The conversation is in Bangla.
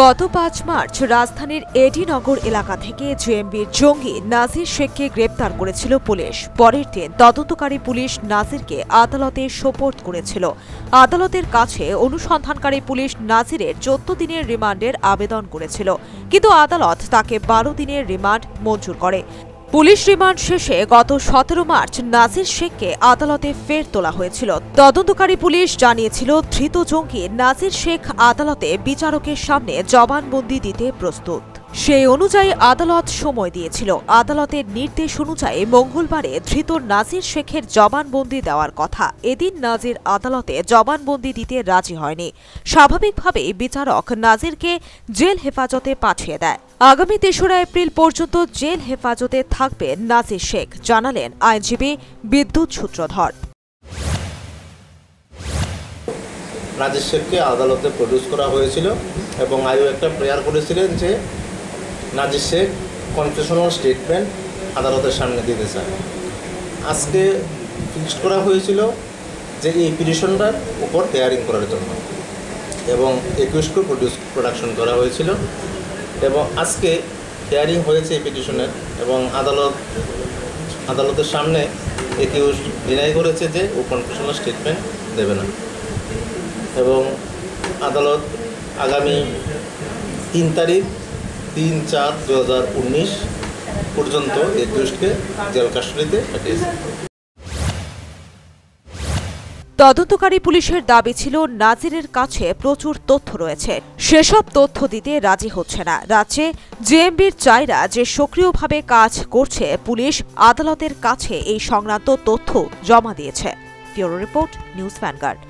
গত পাঁচ মার্চ রাজধানীর এডিনগর এলাকা থেকে জেএমবির জঙ্গি নাজির শেখকে গ্রেপ্তার করেছিল পুলিশ। পরের দিন তদন্তকারী পুলিশ নাজিরকে আদালতে সোপর্দ করেছিল। আদালতের কাছে অনুসন্ধানকারী পুলিশ নাজিরের চোদ্দ দিনের রিমান্ডের আবেদন করেছিল। কিন্তু আদালত তাকে বারো দিনের রিমান্ড মঞ্জুর করে। পুলিশ রিমান্ড শেষে গত সতেরো মার্চ নাজির শেখকে আদালতে ফের তোলা হয়েছিল। তদন্তকারী পুলিশ জানিয়েছিল, ধৃত জঙ্গি নাজির শেখ আদালতে বিচারকের সামনে জবানবন্দি দিতে প্রস্তুত। সেই অনুযায়ী আদালত সময় দিয়েছিল। আদালতের নির্দেশ অনুযায়ী মঙ্গলবারে ধৃত নাজির শেখের জবানবন্দি দেওয়ার কথা। এদিন নাজির আদালতে জবানবন্দি দিতে রাজি হয়নি। স্বাভাবিকভাবেই বিচারক নাজিরকে জেল হেফাজতে পাঠিয়ে দেয়। আগামী তেসরা এপ্রিল পর্যন্ত জেল হেফাজতে থাকবেন নাজির শেখ, জানালেন আইনজীবী বিদ্যুৎ সূত্রধর। নাজির শেখকে আদালতে প্রডিউস করা হয়েছিল এবং আয়ু একটা প্রেয়ার করেছিলেন যে নাজির শেখ কনফেশনাল স্টেটমেন্ট আদালতের সামনে দিতে চায়। আজকে ফিক্সড করা হয়েছিল যে এই পিটিশনটার উপর হেয়ারিং করার জন্য এবং একুশকে প্রডিউস, প্রোডাকশন করা হয়েছিল। এবং আজকে হেয়ারিং হয়েছে এই পিটিশনের এবং আদালত, আদালতের সামনে একিউজ ডিনাই করেছে যে ও কনফেশনাল স্টেটমেন্ট দেবে না। এবং আদালত আগামী তিন তারিখ, তিন চার দু পর্যন্ত একুশকে জেল কাস্টডিতে পাঠিয়েছে। তদন্তকারী পুলিশের দাবি ছিল, নাজিরের কাছে প্রচুর তথ্য রয়েছে। সেসব তথ্য দিতে রাজি হচ্ছে না। রাজ্যে জেএমবির চাইরা যে সক্রিয়ভাবে কাজ করছে, পুলিশ আদালতের কাছে এই সংক্রান্ত তথ্য জমা দিয়েছে। Bureau report, news Vanguard.